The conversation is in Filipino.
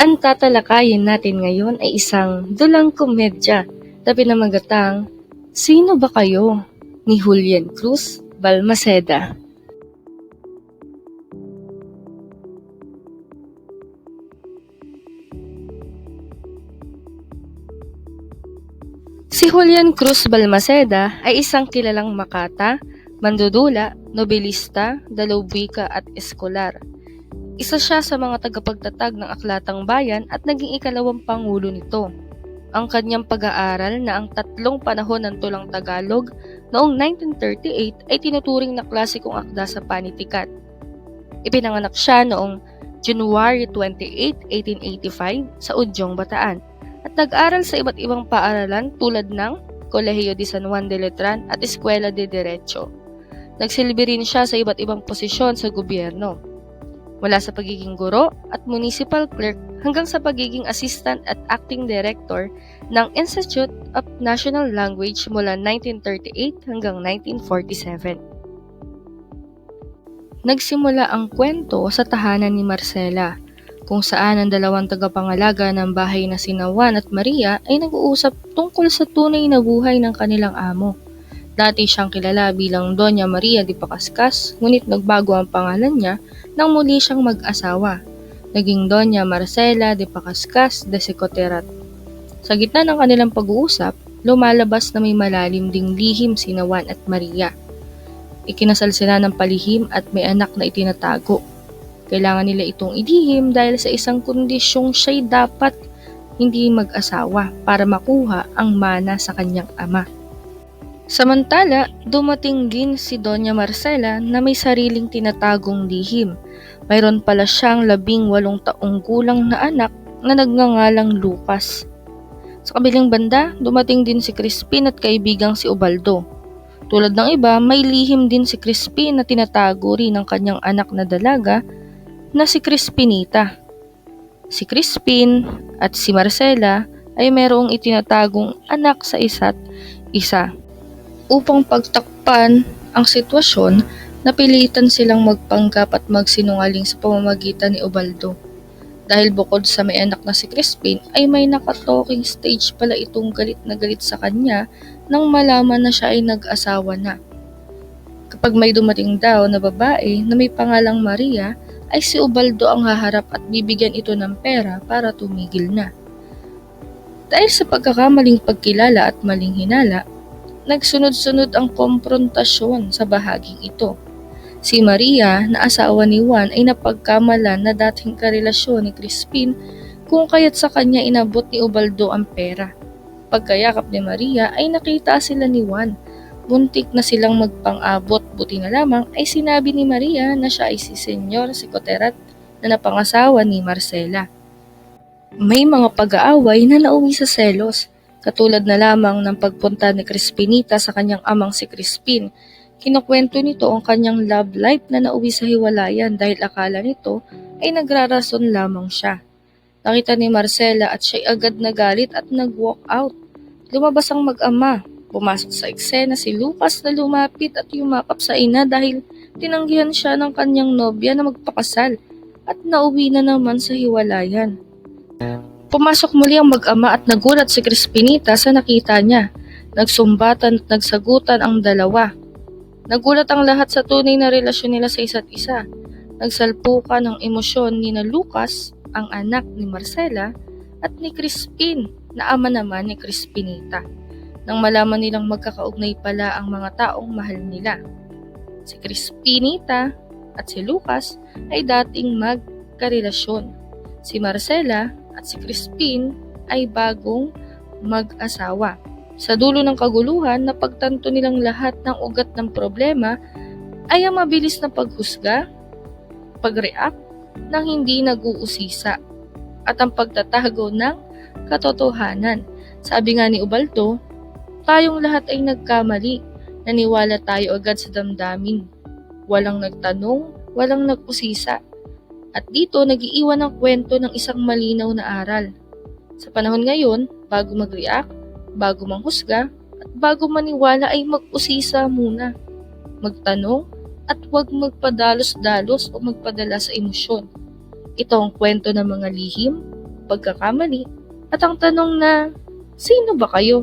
Ang tatalakayin natin ngayon ay isang dulang komedya na pinamagatang Sino ba kayo? ni Julian Cruz Balmaceda. Si Julian Cruz Balmaceda ay isang kilalang makata, mandudula, nobelista, dalawbika at eskolar. Isa siya sa mga tagapagtatag ng Aklatang Bayan at naging ikalawang pangulo nito. Ang kanyang pag-aaral na ang tatlong panahon ng tulang Tagalog noong 1938 ay tinuturing na klasikong akda sa panitikat. Ipinanganak siya noong January 28, 1885 sa Udyong, Bataan at nag-aral sa iba't ibang paaralan tulad ng Kolehiyo de San Juan de Letran at Eskwela de Derecho. Nagsilbi rin siya sa iba't ibang posisyon sa gobyerno. Mula sa pagiging guro at municipal clerk hanggang sa pagiging assistant at acting director ng Institute of National Language mula 1938 hanggang 1947. Nagsimula ang kwento sa tahanan ni Marcela, kung saan ang dalawang tagapangalaga ng bahay na sina Juan at Maria ay nag-uusap tungkol sa tunay na buhay ng kanilang amo. Dati siyang kilala bilang Doña Maria de Pacascas, ngunit nagbago ang pangalan niya nang muli siyang mag-asawa. Naging Doña Marcela de Pacascas de Secoterat. Sa gitna ng kanilang pag-uusap, lumalabas na may malalim ding lihim si Juan at Maria. Ikinasal sila ng palihim at may anak na itinatago. Kailangan nila itong ilihim dahil sa isang kondisyong siya'y dapat hindi mag-asawa para makuha ang mana sa kanyang ama. Samantala, dumating din si Doña Marcela na may sariling tinatagong lihim. Mayroon pala siyang labing walong taong gulang na anak na nagngangalang Lucas. Sa kabilang banda, dumating din si Crispin at kaibigang si Ubaldo. Tulad ng iba, may lihim din si Crispin na tinatago rin ng kanyang anak na dalaga na si Crispinita. Si Crispin at si Marcela ay mayroong itinatagong anak sa isa't isa. Upang pagtakpan ang sitwasyon, napilitan silang magpanggap at magsinungaling sa pamamagitan ni Ubaldo. Dahil bukod sa may anak na si Crispin, ay may nakatalking stage pala itong galit na galit sa kanya nang malaman na siya ay nag-asawa na. Kapag may dumating daw na babae na may pangalang Maria, ay si Ubaldo ang haharap at bibigyan ito ng pera para tumigil na. Dahil sa pagkakamaling pagkilala at maling hinala, nagsunod-sunod ang komprontasyon sa bahaging ito. Si Maria, na asawa ni Juan, ay napagkamalan na dating karelasyon ni Crispin kung kaya't sa kanya inabot ni Ubaldo ang pera. Pagkayakap ni Maria ay nakita sila ni Juan. Buntik na silang magpang-abot, buti na lamang ay sinabi ni Maria na siya ay si Senyor Secoterat na napangasawa ni Marcela. May mga pag-aaway na nauwi sa selos, katulad na lamang ng pagpunta ni Crispinita sa kanyang amang si Crispin. Kinukwento nito ang kanyang love life na nauwi sa hiwalayan dahil akala nito ay nagrarason lamang siya. Nakita ni Marcela at siya'y agad nagalit at nag-walk out. Lumabas ang mag-ama. Pumasok sa eksena si Lucas na lumapit at yumakap sa ina dahil tinanggihan siya ng kanyang nobya na magpakasal at nauwi na naman sa hiwalayan. Pumasok muli ang mag-ama at nagulat si Crispinita sa nakita niya. Nagsumbatan at nagsagutan ang dalawa. Nagulat ang lahat sa tunay na relasyon nila sa isa't isa. Nagsalpukan ng emosyon ni na Lucas, ang anak ni Marcela, at ni Crispin, na ama naman ni Crispinita. Nang malaman nilang magkakaugnay pala ang mga taong mahal nila. Si Crispinita at si Lucas ay dating magkarelasyon. Si Marcela at si Crispin ay bagong mag-asawa. Sa dulo ng kaguluhan, napagtanto nilang lahat ng ugat ng problema ay ang mabilis na paghusga, pag-react ng hindi nag-uusisa, at ang pagtatago ng katotohanan. Sabi nga ni Ubaldo, tayong lahat ay nagkamali. Naniwala tayo agad sa damdamin. Walang nagtanong, walang nag-usisa. At dito nagiiwan ang kwento ng isang malinaw na aral. Sa panahon ngayon, bago mag-react, bago manghusga, at bago maniwala ay mag-usisa muna. Magtanong at huwag magpadalos-dalos o magpadala sa emosyon. Ito ang kwento ng mga lihim, pagkakamali at ang tanong na, sino ba kayo?